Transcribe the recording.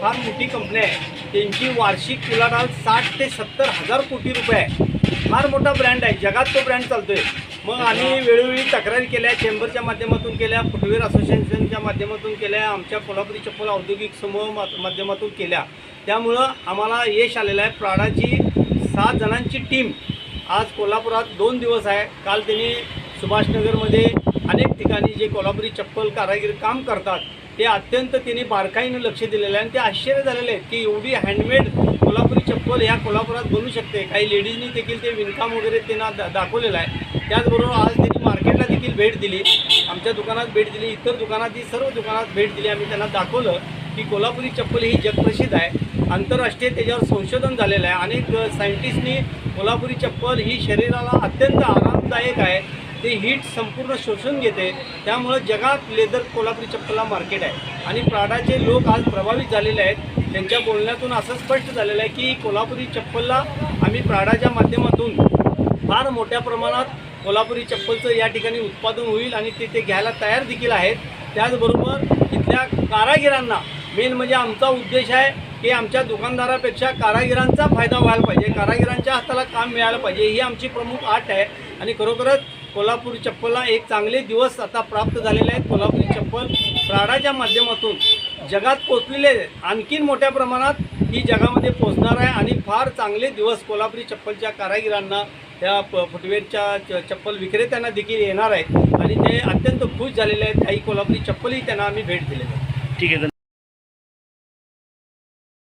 फार मोठी कंपनी आहे. त्यांची वार्षिक उलाढाल साठ ते सत्तर हजार कोटी रुपये आहे. फार मोठा ब्रँड आहे. जगात तो ब्रँड चालतो आहे मग आम्ही वेळोवेळी तक्रारी केल्या चेंबरच्या माध्यमातून केल्या फुटवेअर असोसिएशनच्या माध्यमातून केल्या आमच्या कोल्हापुरी चप्पल औद्योगिक समूह मा- माध्यमातून केल्या. त्यामुळं आम्हाला यश आलेलं आहे. प्राडाची सात जणांची टीम आज कोल्हापुरात दोन दिवस आहे. काल त्यांनी सुभाषनगरमध्ये अनेक ठिकाणी जे कोल्हापुरी चप्पल कारागीर काम करतात ते अत्यंत तिने बारकाईनं लक्ष दिलेलं आहे आणि ते आश्चर्य झालेले आहेत की एवढी हँडमेड कोल्हापुरी चप्पल ह्या कोल्हापुरात बनू शकते. काही लेडीजनी देखील ते विणकाम वगैरे त्यांना दा दाखवलेलं आहे. त्याचबरोबर आज त्यांनी मार्केटला देखील भेट दिली. आमच्या दुकानात भेट दिली. इतर दुकानातही सर्व दुकानात भेट दिली. आम्ही त्यांना दाखवलं की कोल्हापुरी चप्पल ही जगप्रसिद्ध आहे. आंतरराष्ट्रीय त्याच्यावर संशोधन झालेलं आहे. अनेक सायंटिस्टनी कोल्हापुरी चप्पल ही शरीराला अत्यंत आरामदायक आहे. ते हीट संपूर्ण शोषून घेते. त्यामुळं जगात लेदर कोल्हापुरी चप्पलला मार्केट आहे. आणि प्राडाचे लोक आज प्रभावित झालेले आहेत. त्यांच्या बोलण्यातून असं स्पष्ट झालेलं आहे की कोल्हापुरी चप्पलला आम्ही प्राडाच्या माध्यमातून फार मोठ्या प्रमाणात कोल्हापुरी चप्पलचं या ठिकाणी उत्पादन होईल आणि ते ते घ्यायला तयार देखील आहेत. त्याचबरोबर इथल्या कारागिरांना मेन म्हणजे आमचा उद्देश आहे की आमच्या दुकानदारापेक्षा कारागिरांचा फायदा व्हायला पाहिजे. कारागिरांच्या हाताला काम मिळालं पाहिजे. ही आमची प्रमुख आठ आहे. आणि खरोखरच कोल्हापुरी चप्पलला एक चांगले दिवस आता प्राप्त झालेले आहेत. कोल्हापुरी चप्पल प्राडाच्या माध्यमातून जगात पोचलेले आणखीन मोठ्या प्रमाणात ही जगामध्ये पोचणार आहे. आणि फार चांगले दिवस कोल्हापुरी चप्पलच्या कारागिरांना त्या प फुटवेअरच्या च- चप्पल विक्रेत्यांना देखील येणार आहेत. आणि ते अत्यंत खुश झालेले आहेत. काही कोल्हापुरी चप्पलही त्यांना आम्ही भेट दिलेली आहे ठीक आहे